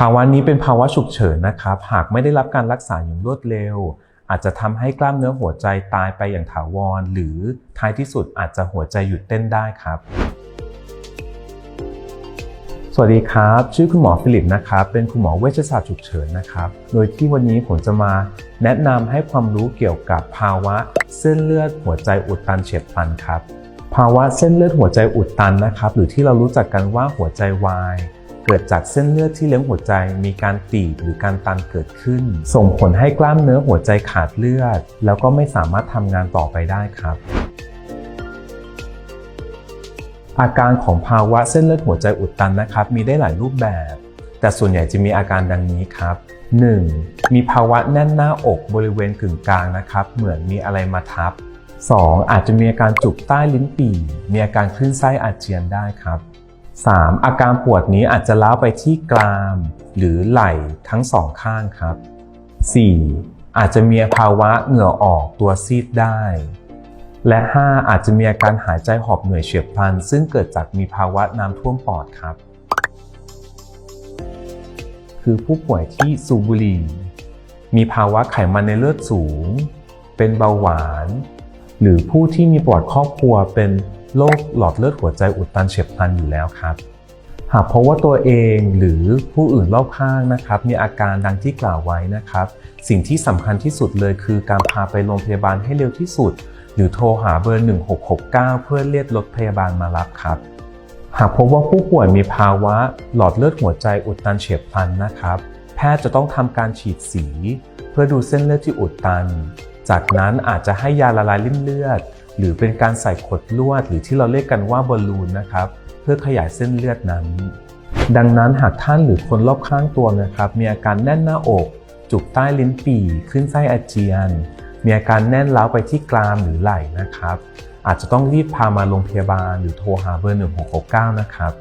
ภาวะนี้เป็นภาวะฉุกเฉินนะครับ หากไม่ได้รับการรักษาอย่างรวดเร็ว อาจจะทำให้กล้ามเนื้อหัวใจตายไปอย่างถาวร หรือท้ายที่สุดอาจจะหัวใจหยุดเต้นได้ครับ สวัสดีครับ ชื่อคุณหมอฟิลิปนะครับ เป็นคุณหมอเวชศาสตร์ฉุกเฉินนะครับ โดยที่วันนี้ผมจะมาแนะนำให้ความรู้เกี่ยวกับภาวะเส้นเลือดหัวใจอุดตันเฉียบพลันครับ ภาวะเส้นเลือดหัวใจอุดตันนะครับ หรือที่เรารู้จักกันว่าหัวใจวาย เกิดจากเส้นเลือดที่เลี้ยงหัวใจมีการตีบหรือการตันเกิดขึ้น ส่งผลให้กล้ามเนื้อหัวใจขาดเลือด แล้วก็ไม่สามารถทำงานต่อไปได้ครับอาการของภาวะเส้นเลือดหัวใจอุดตันนะครับ มีได้หลายรูปแบบ แต่ส่วนใหญ่จะมีอาการดังนี้ครับ 1. มีภาวะแน่นหน้าอกบริเวณกึ่งกลางนะครับ เหมือนมีอะไรมาทับ 2. อาจจะมีอาการจุกใต้ลิ้นปี่มีอาการคลื่นไส้อาเจียนได้ครับ 3. อาการปวดนี้อาจจะล้าไปที่กราม หรือไหล่ทั้งสองข้างครับ 4. อาจจะมีภาวะเหงื่อออกตัวซีดได้ และ 5 อาจจะมีอาการหายใจหอบเหนื่อยเฉียบพลัน ซึ่งเกิดจากมีภาวะน้ำท่วมปอดครับ คือผู้ป่วยที่สูบบุหรี่มีภาวะไขมันในเลือดสูง เป็นเบาหวาน หรือผู้ที่มีปอดครอบครัวเป็นโรคหลอดเลือดหัวใจอุดตันเฉียบพลันอยู่แล้วครับ หากพบว่าตัวเองหรือผู้อื่นรอบข้างนะครับ มีอาการดังที่กล่าวไว้นะครับ สิ่งที่สำคัญที่สุดเลยคือการพาไปโรงพยาบาลให้เร็วที่สุด หรือโทรหาเบอร์ 1669 เพื่อเรียกรถพยาบาลมารับครับ หากพบว่าผู้ป่วยมีภาวะหลอดเลือดหัวใจอุดตันเฉียบพลันนะครับ แพทย์จะต้องทำการฉีดสี เพื่อดูเส้นเลือดที่อุดตัน จากนั้นอาจจะให้ยาละลายริ่มเลือด หรือเป็นการใส่ขดลวด หรือที่เราเรียกกันว่าบอลลูนนะครับ เพื่อขยายเส้นเลือดนั้น ดังนั้นหากท่านหรือคนรอบข้างตัวนะครับ มีอาการแน่นหน้าอก จุกใต้ลิ้นปี่ ขึ้นไส้อาเจียน มีอาการแน่นล้าวไปที่กรามหรือไหล่นะครับ อาจจะต้องรีบพามาโรงพยาบาลหรือโทรหาเบอร์ 1669 นะครับ